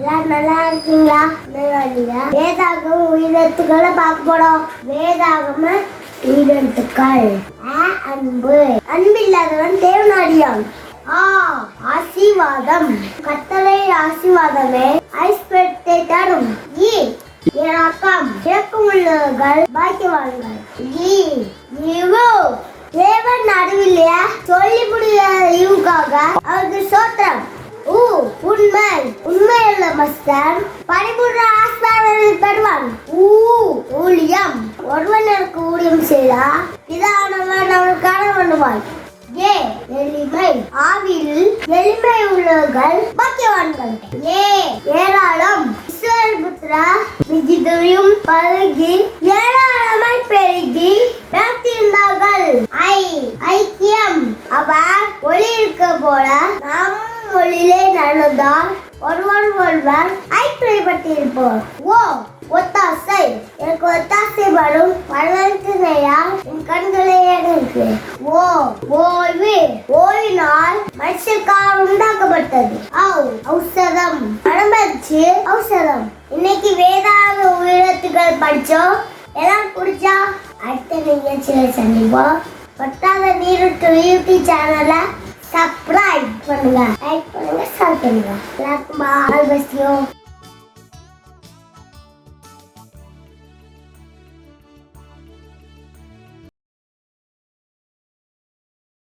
எல்லாரும் நல்லா இருக்கீங்களா? நல்லா வேதாகம் உயிரெழுத்துக்களை பார்க்க போறோம். வேதாகம உயிரெழுத்துக்கள் அ, அன்பு. அன்பில்லாதவன் தேவநாடியான் ஆ ஆசீர்வாதம். கத்தளை ஆசீர்வாதமே. ஐஸ்பெட்டை தரும். ஈ இறக்கம். இறக்கமுள்ளவர்கள் பாக்கியவான்கள். ஈ இவு. தேவன் நடுவில்லையா? சொல்லி உண்மை. உண்மை அல்ல மஸ்தர் பரிபூர்ண ஆஸ்தானத்தில் பெறுவான் ஊ ஊழியம். ஒருவன் எனக்கு ஊழியம் செய்தா இதானவன் அவனுக்கான பண்ணுவான் ஏ எளிமை. ஆவியில் எளிமை உள்ளவர்கள் பாக்கியவான்கள். ஏ ஏராளம். இஸ்ரவேல் புத்திரா விஜிதுரியும் பழகி ஏராளமாய் பெருகி நடத்தியிருந்தார்கள். ஐ ஐக்கியம். அவர் ஒளி இருக்க போல நம் நடந்தால் ஒருவர் ஒருவர் ஐக்கியப்பட்டிருப்போம். ஓ ஒத்தாசை. எனக்கு ஒத்தாசை வரும் வரவேற்கினையா என் கண்களே எனக்கு ஓ ஓய்வு. ஓய்வினால் மனுஷக்காக உண்டாக்கப்பட்டது. ஔ ஔஷதம். பழம்பச்சு ஔஷதம். இன்னைக்கு வேதாக உயிரத்துகள் படிச்சோம். எல்லாம் குடிச்சா அடுத்த நிகழ்ச்சியில் சந்திப்போம். பட்டாத நீருட்டு யூடியூப் சேனலை சப்ஸ்கிரைப் பண்ணுங்க லைக் பண்ணுங்க ஷேர் பண்ணுங்க எல்லாருக்கும் பாய் பஸ்டியோ